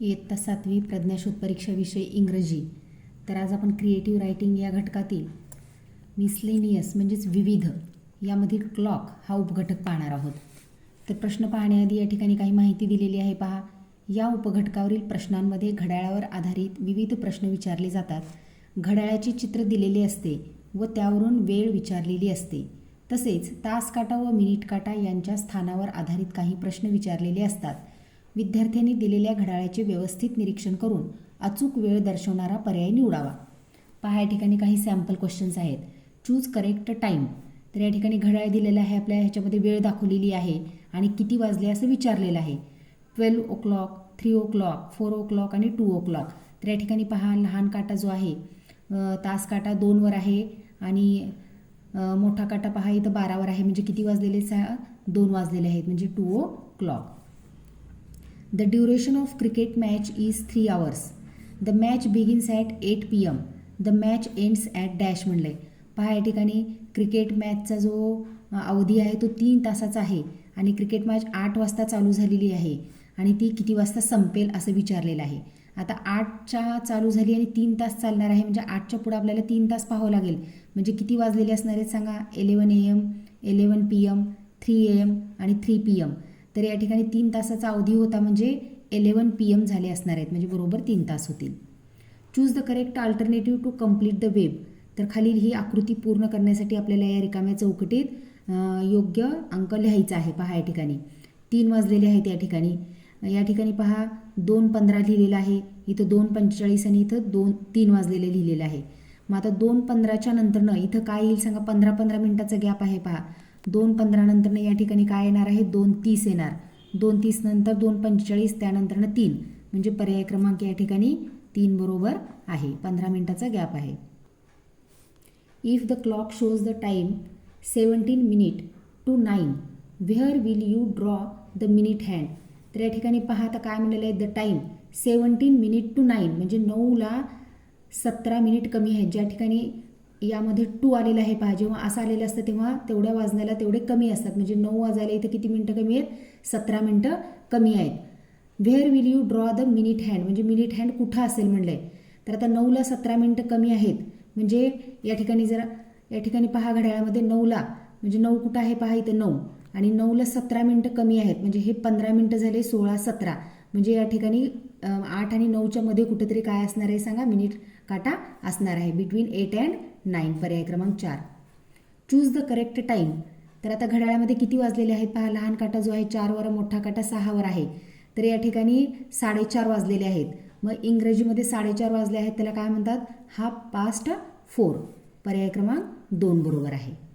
इयत्ता सातवी प्रज्ञाशोध परीक्षा विषय इंग्रजी. तर आज आपण क्रिएटिव्ह रायटिंग या घटकातील मिसलेनियस म्हणजेच विविध यामधील क्लॉक हा उपघटक पाहणार आहोत. तर प्रश्न पाहण्याआधी या ठिकाणी काही माहिती दिलेली आहे पहा. या उपघटकावरील प्रश्नांमध्ये घड्याळावर आधारित विविध प्रश्न विचारले जातात. घड्याळाचे चित्र दिलेले असते व त्यावरून वेळ विचारलेली असते. तसेच तास काटा व मिनिट काटा यांच्या स्थानावर आधारित काही प्रश्न विचारलेले असतात. विद्यार्थ्यांनी दिलेल्या घड्याळाचे व्यवस्थित निरीक्षण करून अचूक वेळ दर्शवणारा पर्याय निवडावा. पहा या ठिकाणी काही सॅम्पल क्वेश्चन्स आहेत. चूज करेक्ट टाईम तर या ठिकाणी घड्याळ दिलेलं आहे आपल्या ह्याच्यामध्ये वेळ दाखवलेली आहे आणि किती वाजले असं विचारलेलं आहे. Twelve o'clock three o'clock four o'clock आणि टू ओ क्लॉक तर या ठिकाणी पहा लहान काटा जो आहे तास काटा दोनवर आहे आणि मोठा काटा पहा इथं बारावर आहे. म्हणजे किती वाजलेले सा दोन वाजलेले आहेत. म्हणजे two o'clock the duration of cricket match is three hours the match begins at eight P M the match ends at dash म्हणलं आहे पहा या ठिकाणी क्रिकेट मॅचचा जो अवधी आहे तो तीन तासाचा आहे आणि क्रिकेट मॅच आठ वाजता चालू झालेली आहे आणि ती किती वाजता संपेल असं विचारलेलं आहे. आता आठच्या चालू झाली आणि तीन तास चालणार आहे म्हणजे आठच्या पुढे आपल्याला तीन तास पाहावं लागेल. म्हणजे किती वाजलेले असणार आहेत सांगा? Eleven A M eleven P M three A M आणि थ्री पी एम तर या ठिकाणी तीन तासाचा अवधी होता म्हणजे एलेवन पी एम झाले असणार आहेत म्हणजे बरोबर तीन तास होतील. Choose the correct alternative to complete the web तर खालील ही आकृती पूर्ण करण्यासाठी आपल्याला या रिकाम्या चौकटीत योग्य अंक लिहायचा आहे. पहा या ठिकाणी. तीन वाजलेले आहेत या ठिकाणी. या ठिकाणी पहा दोन पंधरा लिहिलेलं आहे. इथं दोन पंचेचाळीस आणि इथं दोन तीन वाजलेले लिहिलेलं आहे. मग आता दोन पंधराच्या नंतरनं इथं काय येईल सांगा? पंधरा पंधरा मिनिटाचा गॅप आहे पहा. दोन पंधरानंतरनं या ठिकाणी काय येणार आहे? दोन तीस येणार. दोन तीस नंतर दोन पंचेचाळीस त्यानंतरनं तीन. म्हणजे पर्याय क्रमांक या ठिकाणी तीन बरोबर आहे. पंधरा मिनिटाचा गॅप आहे. If the clock shows the time seventeen minute to nine where will you draw the minute hand तर या ठिकाणी पहा आता काय म्हणलेलं आहे the time seventeen minute to nine म्हणजे नऊला सतरा मिनिट कमी आहेत. ज्या ठिकाणी यामध्ये टू आलेलं आहे पहा. जेव्हा असं आलेलं असतं तेव्हा तेवढ्या वाजण्याला तेवढे कमी असतात. म्हणजे नऊ वाजायला इथं किती मिनटं कमी आहेत? सतरा मिनटं कमी आहेत. Where will you draw the minute hand म्हणजे मिनिट हँड कुठं असेल म्हणलं आहे तर आता नऊला सतरा मिनटं कमी आहेत. म्हणजे या ठिकाणी जरा या ठिकाणी पहा घड्याळामध्ये नऊला. म्हणजे नऊ कुठं आहे पहा इथं नऊ. आणि नऊला सतरा मिनटं कमी आहेत. म्हणजे हे पंधरा मिनटं झाले सोळा सतरा. म्हणजे या ठिकाणी आठ आणि नऊच्या मध्ये कुठेतरी काय असणार आहे सांगा? मिनिट काटा असणार आहे. बिटवीन एट अँड नाईन पर्याय क्रमांक चार. चूज द करेक्ट टाईम तर आता घड्याळामध्ये किती वाजलेले आहेत पहा? लहान काटा जो आहे चारवर मोठा काटा सहावर आहे. तर या ठिकाणी साडेचार वाजलेले आहेत. मग इंग्रजीमध्ये साडेचार वाजले आहेत त्याला काय म्हणतात? हा पास्ट फोर पर्याय क्रमांक दोन बरोबर आहे.